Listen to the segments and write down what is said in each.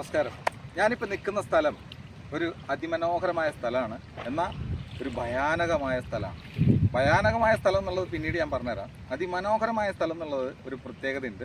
നമസ്കാരം. ഞാനിപ്പോൾ നിൽക്കുന്ന സ്ഥലം ഒരു അതിമനോഹരമായ സ്ഥലമാണ്. എന്നാൽ ഒരു ഭയാനകമായ സ്ഥലമാണ്. ഭയാനകമായ സ്ഥലം എന്നുള്ളത് പിന്നീട് ഞാൻ പറഞ്ഞുതരാം. അതിമനോഹരമായ സ്ഥലം എന്നുള്ളത് ഒരു പ്രത്യേകതയുണ്ട്.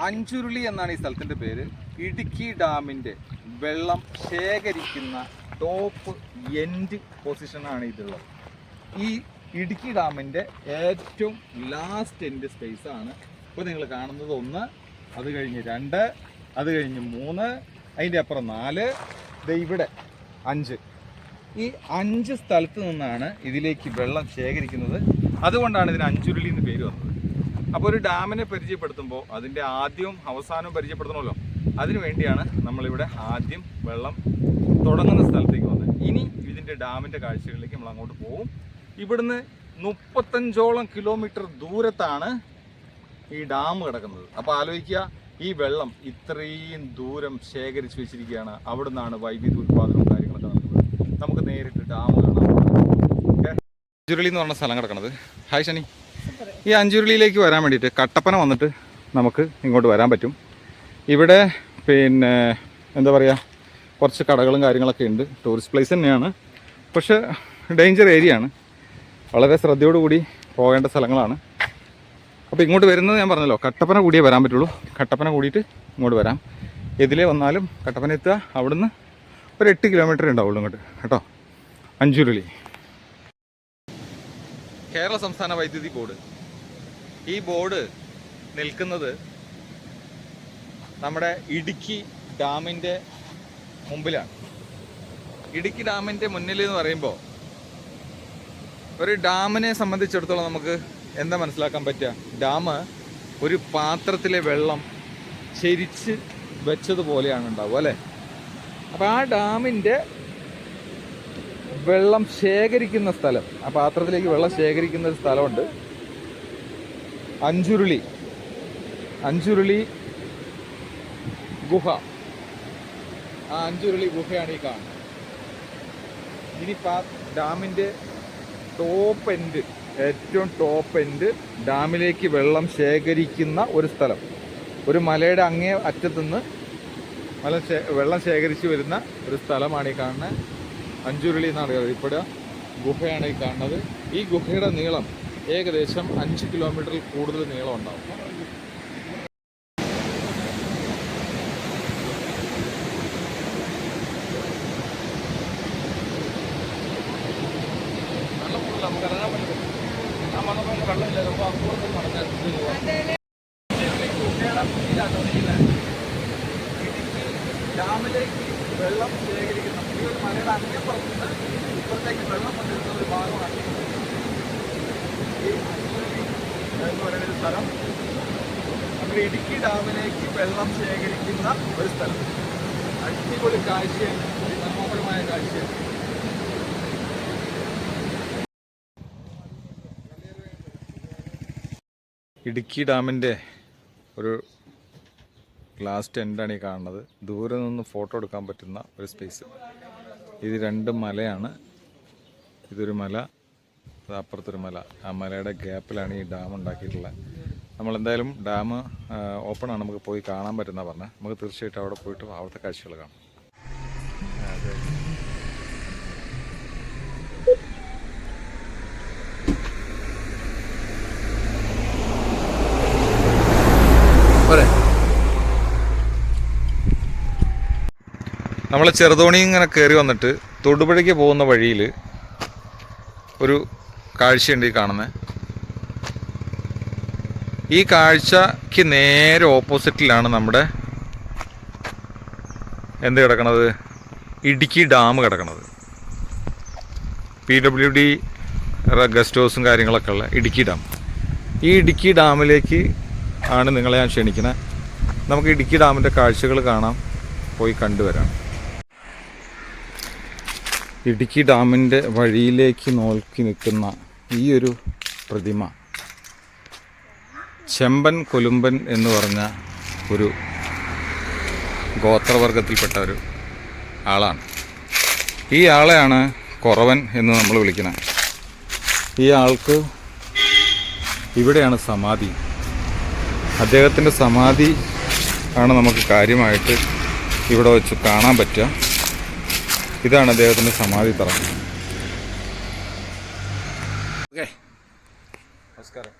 അഞ്ചുരുളി എന്നാണ് ഈ സ്ഥലത്തിന്റെ പേര്. ഇടുക്കി ഡാമിന്റെ വെള്ളം ശേഖരിക്കുന്ന ടോപ്പ് എൻഡ് പൊസിഷനാണ് ഇതുള്ളത്. ഈ ഇടുക്കി ഡാമിന്റെ ഏറ്റവും ലാസ്റ്റ് എൻഡ് സ്പേസ് ആണ്. ഇപ്പോൾ നിങ്ങൾ കാണുന്നത് ഒന്ന് അത് കഴിഞ്ഞ് രണ്ട് അത് കഴിഞ്ഞ് മൂന്ന് അതിന്റെ അപ്പുറം നാല് ഇവിടെ അഞ്ച്. ഈ അഞ്ച് സ്ഥലത്ത് നിന്നാണ് ഇതിലേക്ക് വെള്ളം ശേഖരിക്കുന്നത്. അതുകൊണ്ടാണ് ഇതിന് അഞ്ചുരുളി എന്ന് പേര് വന്നത്. അപ്പോൾ ഒരു ഡാമിനെ പരിചയപ്പെടുത്തുമ്പോൾ അതിന്റെ ആദ്യവും അവസാനവും പരിചയപ്പെടുത്തണമല്ലോ. അതിനു വേണ്ടിയാണ് നമ്മളിവിടെ ആദ്യം വെള്ളം തുടങ്ങുന്ന സ്ഥലത്തേക്ക് വന്നത്. ഇനി ഇതിന്റെ ഡാമിന്റെ കാഴ്ചകളിലേക്ക് നമ്മൾ അങ്ങോട്ട് പോകും ഇവിടുന്ന് മുപ്പത്തഞ്ചോളം കിലോമീറ്റർ ദൂരത്താണ് ഈ ഡാം കിടക്കുന്നത്. അപ്പോൾ ആലോചിക്കുക ഈ വെള്ളം ഇത്രയും ദൂരം ശേഖരിച്ച് വെച്ചിരിക്കുകയാണ്. അവിടെ നിന്നാണ് വൈദ്യുതി ഉത്പാദനവും കാര്യങ്ങളൊക്കെ നടക്കുന്നത് നമുക്ക് നേരിട്ട് ഡാം കാണാം. അഞ്ചുരുളി എന്ന് പറഞ്ഞ സ്ഥലം കിടക്കുന്നത് ഹായ് ശനി ഈ അഞ്ചുരുളിയിലേക്ക് വരാൻ വേണ്ടിയിട്ട് കട്ടപ്പന വന്നിട്ട് നമുക്ക് ഇങ്ങോട്ട് വരാൻ പറ്റും. ഇവിടെ പിന്നെ എന്താ പറയുക കുറച്ച് കടകളും കാര്യങ്ങളൊക്കെ ഉണ്ട്. ടൂറിസ്റ്റ് പ്ലേസ് തന്നെയാണ്. പക്ഷേ ഡേഞ്ചർ ഏരിയ ആണ്. വളരെ ശ്രദ്ധയോടുകൂടി പോകേണ്ട സ്ഥലങ്ങളാണ്. അപ്പോൾ ഇങ്ങോട്ട് വരുന്നത് ഞാൻ പറഞ്ഞല്ലോ കട്ടപ്പന കൂടിയേ വരാൻ പറ്റുള്ളൂ. കട്ടപ്പന കൂടിയിട്ട് ഇങ്ങോട്ട് വരാം. എതിലേ വന്നാലും കട്ടപ്പന എത്തുക. അവിടുന്ന് ഒരു എട്ട് കിലോമീറ്റർ ഉണ്ടാവുള്ളൂ ഇങ്ങോട്ട്. കേട്ടോ? അഞ്ചുരുളി. കേരള സംസ്ഥാന വൈദ്യുതി ബോർഡ്. ഈ ബോർഡ് നിൽക്കുന്നത് നമ്മുടെ ഇടുക്കി ഡാമിന്റെ മുമ്പിലാണ്. ഇടുക്കി ഡാമിന്റെ മുന്നിൽ എന്ന് പറയുമ്പോൾ ഒരു ഡാമിനെ സംബന്ധിച്ചിടത്തോളം നമുക്ക് എന്താ മനസ്സിലാക്കാൻ പറ്റുക? ഡാം ഒരു പാത്രത്തിലെ വെള്ളം ചെരിച്ച് വെച്ചതുപോലെയാണ് ഉണ്ടാവുക അല്ലേ? അപ്പോൾ ആ ഡാമിന്റെ വെള്ളം ശേഖരിക്കുന്ന സ്ഥലം ആ പാത്രത്തിലേക്ക് വെള്ളം ശേഖരിക്കുന്ന ഒരു സ്ഥലമുണ്ട്. അഞ്ചുരുളി. അഞ്ചുരുളി ഗുഹ. ആ അഞ്ചുരുളി ഗുഹയാണ് ഈ കാണുന്നത്. ഇനി ഡാമിന്റെ ടോപ്പ് എൻഡ് ഏറ്റവും ടോപ്പ് എൻഡ് ഡാമിലേക്ക് വെള്ളം ശേഖരിക്കുന്ന ഒരു സ്ഥലം. ഒരു മലയുടെ അങ്ങേ അറ്റത്തുനിന്ന് മല വെള്ളം ശേഖരിച്ച് വരുന്ന ഒരു സ്ഥലമാണ് ഈ കാണുന്നത് അഞ്ചുരുളി എന്നാണ് അറിയപ്പെടുക ഗുഹയാണ് ഈ കാണുന്നത്. ഈ ഗുഹയുടെ നീളം ഏകദേശം അഞ്ച് കിലോമീറ്ററിൽ കൂടുതൽ നീളം ഉണ്ടാവും വെള്ളം കൂടുതൽ നമുക്ക് ഇറങ്ങാൻ പറ്റും ആ മണപ്പം വെള്ളമില്ല അപ്പോൾ അപ്പുറത്ത് നടക്കാൻ ഡാമിലേക്ക് വെള്ളം ശേഖരിക്കുന്ന ഈ ഒരു മലയുടെ ഇടുക്കി ഡാമിലേക്ക് വെള്ളം ശേഖരിക്കുന്ന ഒരു സ്ഥലം. അടിപൊളി കാഴ്ചയാണ്. മനോഹരമായ കാഴ്ചയാണ്. ഇടുക്കി ഡാമിന്റെ ഒരു ലാസ്റ്റ് എൻഡാണ് ഈ കാണുന്നത്. ദൂരെ നിന്ന് ഫോട്ടോ എടുക്കാൻ പറ്റുന്ന ഒരു സ്പേസ് ഇത് രണ്ട് മലയാണ്. ഇതൊരു മല അപ്പുറത്തൊരു മല. ആ മലയുടെ ഗ്യാപ്പിലാണ് ഈ ഡാം ഉണ്ടാക്കിയിട്ടുള്ളത്. നമ്മളെന്തായാലും ഡാം ഓപ്പണാണ്. നമുക്ക് പോയി കാണാൻ പറ്റുന്ന പറഞ്ഞാൽ നമുക്ക് തീർച്ചയായിട്ടും അവിടെ പോയിട്ട് അവിടുത്തെ കാഴ്ചകൾ കാണാം. നമ്മൾ ചെറുതോണി ഇങ്ങനെ കയറി വന്നിട്ട് തൊടുപുഴയ്ക്ക് പോകുന്ന വഴിയിൽ ഒരു കാഴ്ചയുണ്ട് ഈ കാണുന്നത് ഈ കാഴ്ചക്ക് നേരെ ഓപ്പോസിറ്റിലാണ് നമ്മുടെ എന്ത് കിടക്കണത്? ഇടുക്കി ഡാം കിടക്കണത്. പി ഡബ്ല്യു ഡി ഗസ്റ്റ് ഹൗസും കാര്യങ്ങളൊക്കെ ഉള്ള ഇടുക്കി ഡാം. ഈ ഇടുക്കി ഡാമിലേക്ക് ആണ് നിങ്ങളെ ഞാൻ ക്ഷണിക്കുന്നത് നമുക്ക് ഇടുക്കി ഡാമിന്റെ കാഴ്ചകൾ കാണാം. പോയി കണ്ടുവരാം. ഇടുക്കി ഡാമിന്റെ വഴിയിലേക്ക് നോക്കി നിൽക്കുന്ന ഈ ഒരു പ്രതിമ ചെമ്പൻ കൊലുമ്പൻ എന്ന് പറഞ്ഞ ഒരു ഗോത്രവർഗത്തിൽപ്പെട്ട ഒരു ആളാണ്. ഈ ആളെയാണ് കുറവൻ എന്ന് നമ്മൾ വിളിക്കുന്നത്. ഈ ആൾക്ക് ഇവിടെയാണ് സമാധി. അദ്ദേഹത്തിന്റെ സമാധി ആണ് നമുക്ക് കാര്യമായിട്ട് ഇവിടെ വെച്ച് കാണാൻ പറ്റുക. ഇതാണ് അദ്ദേഹത്തിന്റെ സമാധി തറ. ഓക്കെ. നമസ്കാരം.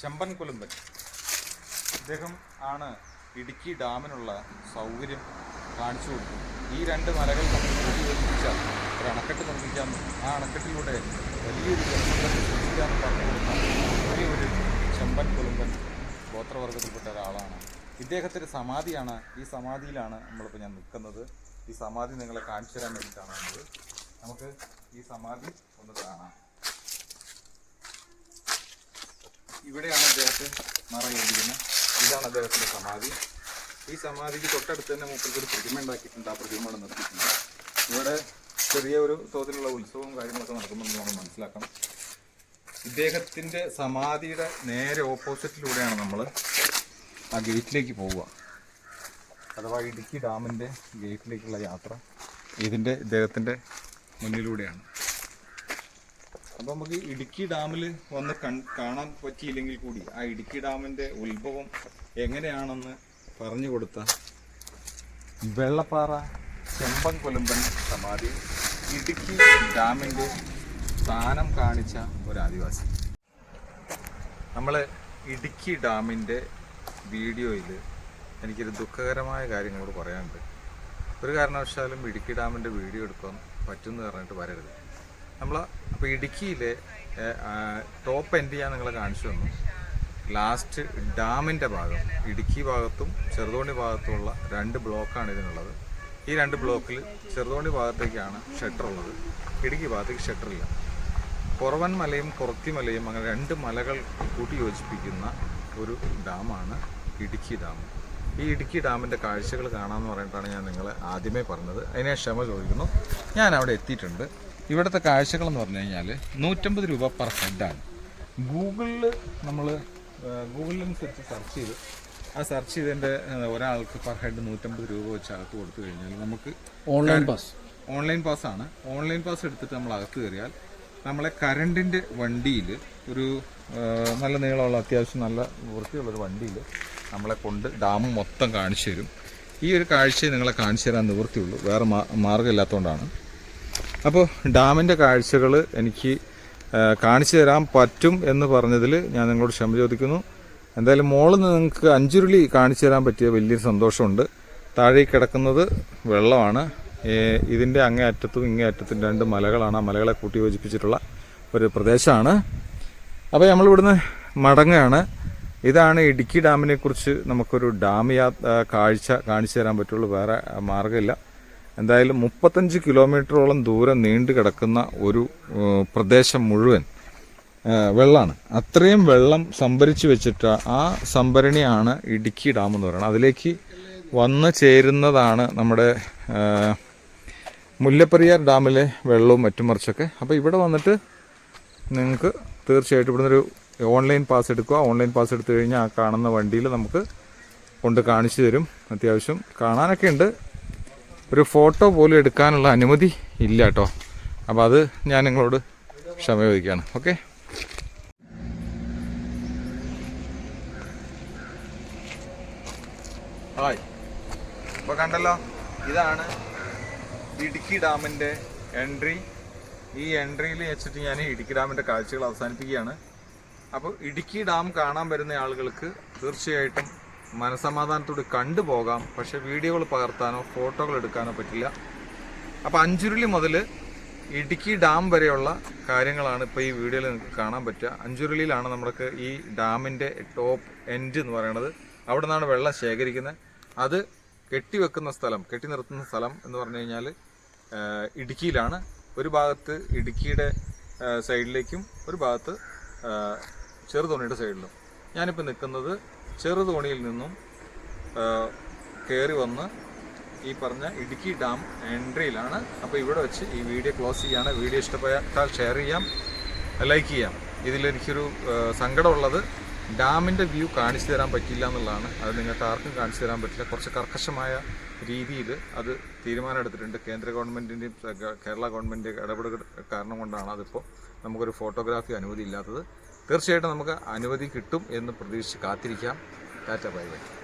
ചെമ്പൻ കൊലുമ്പൻ. അദ്ദേഹം ആണ് ഇടുക്കി ഡാമിനുള്ള സൗകര്യം കാണിച്ചു കൊടുത്തു ഈ രണ്ട് മലകൾ തമ്മിൽ കൂട്ടിയോജിപ്പിച്ച ഒരു അണക്കെട്ട് നിർമ്മിക്കാം ആ അണക്കെട്ടിലൂടെ വലിയൊരു ജനസംഘത്തെ സൃഷ്ടിക്കാമെന്ന് പറഞ്ഞു കൊടുത്ത വലിയൊരു ചെമ്പൻ കൊലുമ്പൻ ഗോത്രവർഗത്തിൽപ്പെട്ട ഒരാളാണ്. ഇദ്ദേഹത്തിന്റെ സമാധിയാണ് ഈ സമാധിയിലാണ് നമ്മളിപ്പോൾ ഞാൻ നിൽക്കുന്നത്. ഈ സമാധി നിങ്ങളെ കാണിച്ചു തരാൻ വേണ്ടിയിട്ടാണ് വന്നത്. നമുക്ക് ഈ സമാധി ഒന്ന് കാണാം. ഇവിടെയാണ് അദ്ദേഹത്തെ മറയിരിക്കുന്നത് ഇതാണ് അദ്ദേഹത്തിന്റെ സമാധി. ഈ സമാധിക്ക് തൊട്ടടുത്ത് തന്നെ മൂപ്പർക്ക് ഒരു പ്രതിമ ഉണ്ടാക്കിയിട്ടുണ്ട്. ആ പ്രതിമ നിർത്തിയിട്ടുണ്ട്. ഇവിടെ ചെറിയ ഒരു തോതിലുള്ള ഉത്സവവും കാര്യങ്ങളൊക്കെ നടക്കുന്നുണ്ടെന്ന് നമ്മൾ മനസ്സിലാക്കണം. ഇദ്ദേഹത്തിന്റെ സമാധിയുടെ നേരെ ഓപ്പോസിറ്റിലൂടെയാണ് നമ്മൾ ആ ഗേറ്റിലേക്ക് പോവുക. അഥവാ ഇടുക്കി ഡാമിന്റെ ഗേറ്റിലേക്കുള്ള യാത്ര ഇതിന്റെ ഇദ്ദേഹത്തിന്റെ മുന്നിലൂടെയാണ്. അപ്പോൾ നമുക്ക് ഇടുക്കി ഡാമിൽ വന്ന് കാണാൻ പറ്റിയില്ലെങ്കിൽ കൂടി ആ ഇടുക്കി ഡാമിന്റെ ഉത്ഭവം എങ്ങനെയാണെന്ന് പറഞ്ഞു കൊടുത്ത വെള്ളപ്പാറ ചെമ്പൻ കൊലുമ്പൻ സമാധി ഇടുക്കി ഡാമിന്റെ സ്ഥാനം കാണിച്ച ഒരു ആദിവാസി. നമ്മൾ ഇടുക്കി ഡാമിന്റെ വീഡിയോയിൽ എനിക്കൊരു ദുഃഖകരമായ കാര്യങ്ങളോട് പറയാനുണ്ട്. ഒരു കാരണവശാലും ഇടുക്കി ഡാമിന്റെ വീഡിയോ എടുക്കാൻ പറ്റുമെന്ന് പറഞ്ഞിട്ട് വരരുത്. നമ്മൾ അപ്പോൾ ഇടുക്കിയിലെ ടോപ്പ് എൻഡ് ഞാൻ നിങ്ങളെ കാണിച്ചു തന്നു. ലാസ്റ്റ് ഡാമിന്റെ ഭാഗം ഇടുക്കി ഭാഗത്തും ചെറുതോണി ഭാഗത്തുമുള്ള രണ്ട് ബ്ലോക്കാണ് ഇതിനുള്ളത്. ഈ രണ്ട് ബ്ലോക്കിൽ ചെറുതോണി ഭാഗത്തേക്കാണ് ഷട്ടർ ഉള്ളത്. ഇടുക്കി ഭാഗത്തേക്ക് ഷട്ടറില്ല കുറവൻ മലയും കുറത്തി മലയും അങ്ങനെ രണ്ട് മലകൾ കൂട്ടി യോജിപ്പിക്കുന്ന ഒരു ഡാമാണ് ഇടുക്കി ഡാം. ഈ ഇടുക്കി ഡാമിന്റെ കാഴ്ചകൾ കാണാമെന്ന് പറഞ്ഞിട്ടാണ് ഞാൻ നിങ്ങളെ ആദ്യമേ പറഞ്ഞത്. അതിനെ ക്ഷമ ചോദിക്കുന്നു. ഞാൻ അവിടെ എത്തിയിട്ടുണ്ട്. ഇവിടുത്തെ കാഴ്ചകളെന്ന് പറഞ്ഞു കഴിഞ്ഞാൽ നൂറ്റമ്പത് രൂപ പെർ ഹെഡാണ് ഗൂഗിളിൽ നമ്മൾ ഗൂഗിളിനനുസരിച്ച് സെർച്ച് ചെയ്ത് ആ സെർച്ച് ചെയ്തതിന്റെ ഒരാൾക്ക് പെർ ഹെഡ് നൂറ്റമ്പത് രൂപ വെച്ച് അകത്ത് കൊടുത്തു കഴിഞ്ഞാൽ നമുക്ക് ഓൺലൈൻ പാസ് ഓൺലൈൻ പാസ് ആണ്. ഓൺലൈൻ പാസ് എടുത്തിട്ട് നമ്മൾ അകത്ത് കയറിയാൽ നമ്മളെ കറണ്ടിന്റെ വണ്ടിയിൽ ഒരു നല്ല നീളമുള്ള അത്യാവശ്യം നല്ല വൃത്തിയുള്ളൊരു വണ്ടിയിൽ നമ്മളെ കൊണ്ട് ഡാം മൊത്തം കാണിച്ചു തരും. ഈ ഒരു കാഴ്ചയെ നിങ്ങളെ കാണിച്ചു തരാൻ നിവൃത്തിയുള്ളൂ. വേറെ മാർഗമില്ലാത്തതുകൊണ്ടാണ്. അപ്പോൾ ഡാമിന്റെ കാഴ്ചകൾ എനിക്ക് കാണിച്ചു തരാൻ പറ്റും എന്ന് പറഞ്ഞതിൽ ഞാൻ നിങ്ങളോട് ക്ഷമ ചോദിക്കുന്നു. എന്തായാലും മോളിൽ നിന്ന് നിങ്ങൾക്ക് അഞ്ചുരുളി കാണിച്ചു തരാൻ പറ്റിയ വലിയൊരു സന്തോഷമുണ്ട്. താഴേക്ക് കിടക്കുന്നത് വെള്ളമാണ്. ഇതിന്റെ അങ്ങേ അറ്റത്തും ഇങ്ങേ അറ്റത്തും രണ്ട് മലകളാണ്. ആ മലകളെ കൂട്ടി യോജിപ്പിച്ചിട്ടുള്ള ഒരു പ്രദേശമാണ്. അപ്പോൾ നമ്മളിവിടുന്ന് മടങ്ങുകയാണ്. ഇതാണ് ഇടുക്കി ഡാമിനെ കുറിച്ച് നമുക്കൊരു ഡാം യാത്ര കാഴ്ച കാണിച്ചു തരാൻ പറ്റുള്ളൂ. വേറെ മാർഗമില്ല. എന്തായാലും മുപ്പത്തഞ്ച് കിലോമീറ്ററോളം ദൂരം നീണ്ടു കിടക്കുന്ന ഒരു പ്രദേശം മുഴുവൻ വെള്ളമാണ് അത്രയും വെള്ളം സംഭരിച്ചു വെച്ചിട്ട് ആ സംഭരണിയാണ് ഇടുക്കി ഡാം എന്ന് പറയുന്നത്. അതിലേക്ക് വന്നു ചേരുന്നതാണ് നമ്മുടെ മുല്ലപ്പെരിയാർ ഡാമിലെ വെള്ളവും മറ്റും മറിച്ചൊക്കെ. അപ്പോൾ ഇവിടെ വന്നിട്ട് നിങ്ങൾക്ക് തീർച്ചയായിട്ടും ഇവിടുന്ന് ഒരു ഓൺലൈൻ പാസ് എടുക്കുക. ഓൺലൈൻ പാസ് എടുത്തു കഴിഞ്ഞാൽ ആ കാണുന്ന വണ്ടിയിൽ നമുക്ക് കൊണ്ട് കാണിച്ചു തരും. അത്യാവശ്യം കാണാനൊക്കെ ഉണ്ട്. ഒരു ഫോട്ടോ പോലും എടുക്കാനുള്ള അനുമതി ഇല്ല കേട്ടോ. അപ്പോൾ അത് ഞാൻ നിങ്ങളോട് ക്ഷമ ചോദിക്കുകയാണ്. ഓക്കെ? ഹായ്. ഇപ്പോൾ കണ്ടല്ലോ ഇതാണ് ഇടുക്കി ഡാമിന്റെ എൻട്രി. ഈ എൻട്രിയിൽ വെച്ചിട്ട് ഞാൻ ഇടുക്കി ഡാമിന്റെ കാഴ്ചകൾ അവസാനിപ്പിക്കുകയാണ്. അപ്പോൾ ഇടുക്കി ഡാം കാണാൻ വരുന്ന ആളുകൾക്ക് തീർച്ചയായിട്ടും മനസമാധാനത്തോട് കണ്ടുപോകാം പക്ഷേ വീഡിയോകൾ പകർത്താനോ ഫോട്ടോകൾ എടുക്കാനോ പറ്റില്ല. അപ്പോൾ അഞ്ചുരുളി മുതൽ ഇടുക്കി ഡാം വരെയുള്ള കാര്യങ്ങളാണ് ഇപ്പോൾ ഈ വീഡിയോയിൽ നിങ്ങൾക്ക് കാണാൻ പറ്റുക. അഞ്ചുരുളിയിലാണ് നമ്മൾക്ക് ഈ ഡാമിന്റെ ടോപ്പ് എൻഡ് എന്ന് പറയുന്നത്. അവിടെ നിന്നാണ് വെള്ളം ശേഖരിക്കുന്നത്. അത് കെട്ടിവെക്കുന്ന സ്ഥലം കെട്ടി നിർത്തുന്ന സ്ഥലം എന്ന് പറഞ്ഞു കഴിഞ്ഞാൽ ഇടുക്കിയിലാണ്. ഒരു ഭാഗത്ത് ഇടുക്കിയുടെ സൈഡിലേക്കും ഒരു ഭാഗത്ത് ചെറുതോണിയുടെ സൈഡിലും. ഞാനിപ്പോൾ നിൽക്കുന്നത് ചെറുതോണിയിൽ നിന്നും കയറി വന്ന് ഈ പറഞ്ഞ ഇടുക്കി ഡാം എൻട്രിയിലാണ്. അപ്പോൾ ഇവിടെ വെച്ച് ഈ വീഡിയോ ക്ലോസ് ചെയ്യാണ്. വീഡിയോ ഇഷ്ടപ്പെട്ടാൽ ഷെയർ ചെയ്യാം ലൈക്ക് ചെയ്യാം. ഇതിലെനിക്കൊരു സങ്കടമുള്ളത് ഡാമിന്റെ വ്യൂ കാണിച്ചു തരാൻ പറ്റില്ല എന്നുള്ളതാണ്. അത് നിങ്ങൾക്ക് ആർക്കും കാണിച്ചു തരാൻ പറ്റില്ല. കുറച്ച് കർക്കശമായ രീതിയിൽ അത് തീരുമാനം എടുത്തിട്ടുണ്ട്. കേന്ദ്ര ഗവൺമെന്റിന്റെയും കേരള ഗവൺമെന്റിന്റെ ഇടപെടൽ കാരണം കൊണ്ടാണ് അതിപ്പോൾ നമുക്കൊരു ഫോട്ടോഗ്രാഫി അനുമതി ഇല്ലാത്തത്. തീർച്ചയായിട്ടും നമുക്ക് അനുമതി കിട്ടും എന്ന് പ്രതീക്ഷിച്ച് കാത്തിരിക്കാം. Tata bye bye.